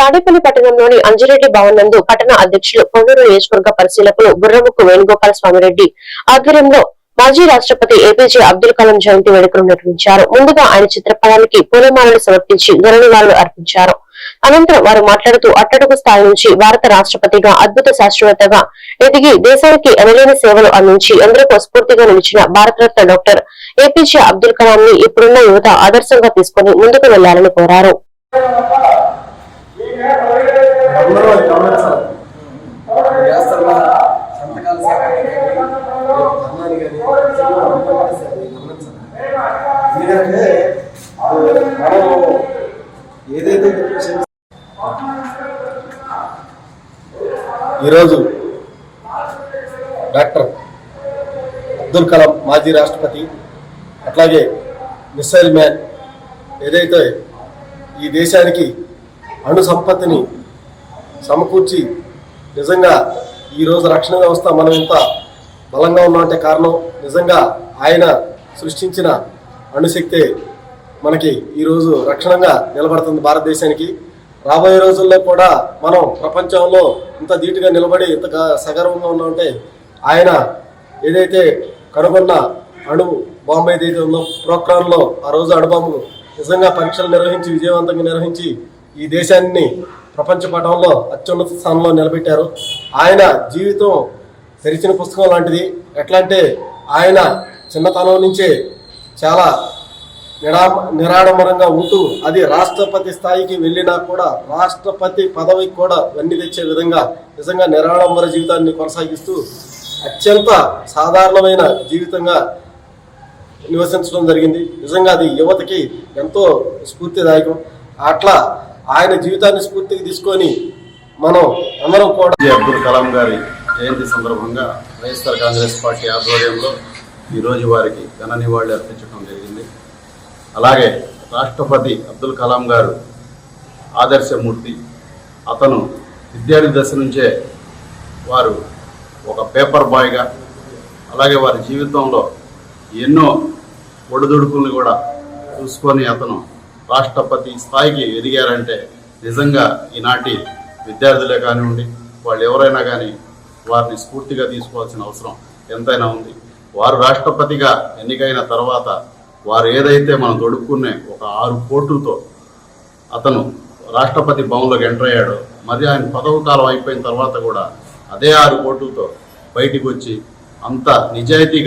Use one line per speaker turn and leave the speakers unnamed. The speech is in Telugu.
తాడేపల్లి పట్టణంలోని అంజిరెడ్డి భవన్ నందు పట్టణ అధ్యక్షులు పొన్నూరు నియోజకవర్గ పరిశీలకులు బుర్రముక్కు వేణుగోపాల స్వామిరెడ్డి ఆధ్వర్యంలో మాజీ రాష్ట్రపతి ఏపీజే అబ్దుల్ కలాం జయంతి వేడుకలు నిర్వహించారు. ముందుగా ఆయన చిత్రపటానికి పూలమాలలు సమర్పించి ఘననివాళులు అర్పించారు. అనంతరం వారు మాట్లాడుతూ అట్టడుగు స్థాయి నుంచి భారత రాష్ట్రపతిగా అద్భుత శాస్త్రవేత్తగా ఎదిగి దేశానికి ఎనలేని సేవలు అందించి ఎందరికో స్ఫూర్తిగా నిలిచిన భారతరత్న డాక్టర్ ఏపీజే అబ్దుల్ కలాం ని ఇప్పుడున్న యువత ఆదర్శంగా తీసుకుని ముందుకు వెళ్ళాలని కోరారు.
అందరూ అది గమనించాలి చేస్తున్న సంతకాలు ధర్నాలు కానీ గమనించాలి ఎందుకంటే మనం ఏదైతే విషయం ఈరోజు డాక్టర్ అబ్దుల్ కలాం మాజీ రాష్ట్రపతి అట్లాగే మిసైల్ మ్యాన్ ఏదైతే ఈ దేశానికి అణు సంపత్తిని సమకూర్చి నిజంగా ఈరోజు రక్షణ వ్యవస్థ మనం ఇంత బలంగా ఉన్నామంటే కారణం నిజంగా ఆయన సృష్టించిన అణుశక్తే మనకి ఈరోజు రక్షణగా నిలబడుతుంది భారతదేశానికి. రాబోయే రోజుల్లో కూడా మనం ప్రపంచంలో ఇంత ధీటుగా నిలబడి ఇంత సగర్వంగా ఉన్నామంటే ఆయన ఏదైతే కనుగొన్న అణు బాంబు ఏదైతే ఉందో ప్రోగ్రాంలో ఆ రోజు అణుబాంబు నిజంగా పరీక్షలు నిర్వహించి విజయవంతంగా నిర్వహించి ఈ దేశాన్ని ప్రపంచ పటంలో అత్యున్నత స్థానంలో నిలబెట్టారు. ఆయన జీవితం తెరిచిన పుస్తకం లాంటిది. ఎట్లా అంటే ఆయన చిన్నతనం నుంచే చాలా నిరా నిరాడంబరంగా ఉంటూ అది రాష్ట్రపతి స్థాయికి వెళ్ళినా కూడా రాష్ట్రపతి పదవికి కూడా వెన్ని తెచ్చే విధంగా నిజంగా నిరాడంబర జీవితాన్ని కొనసాగిస్తూ అత్యంత సాధారణమైన జీవితంగా నివసించడం జరిగింది. నిజంగా అది యువతకి ఎంతో స్ఫూర్తిదాయకం. అట్లా ఆయన జీవితాన్ని స్ఫూర్తికి తీసుకొని మనం అందరం కూడా
జే అబ్దుల్ కలాం గారి జయంతి సందర్భంగా వైఎస్ఆర్ కాంగ్రెస్ పార్టీ ఆధ్వర్యంలో ఈరోజు వారికి ఘన నివాళి అర్పించడం జరిగింది. అలాగే రాష్ట్రపతి అబ్దుల్ కలాం గారు ఆదర్శమూర్తి అతను విద్యార్థి దశ నుంచే వారు ఒక పేపర్ బాయ్గా అలాగే వారి జీవితంలో ఎన్నో ఒడిదుడుకుల్ని కూడా చూసుకొని అతను రాష్ట్రపతి స్థాయికి ఎదిగారంటే నిజంగా ఈనాటి విద్యార్థులే కానివ్వండి వాళ్ళు ఎవరైనా కానీ వారిని స్ఫూర్తిగా తీసుకోవాల్సిన అవసరం ఎంతైనా ఉంది. వారు రాష్ట్రపతిగా ఎన్నికైన తర్వాత వారు ఏదైతే మనం దొడుక్కునే ఒక ఆరు కోట్లతో అతను రాష్ట్రపతి భవన్లోకి ఎంటర్ అయ్యాడో మరి ఆయన పదవి కాలం అయిపోయిన తర్వాత కూడా అదే ఆరు కోట్లతో బయటికి వచ్చి అంత నిజాయితీగా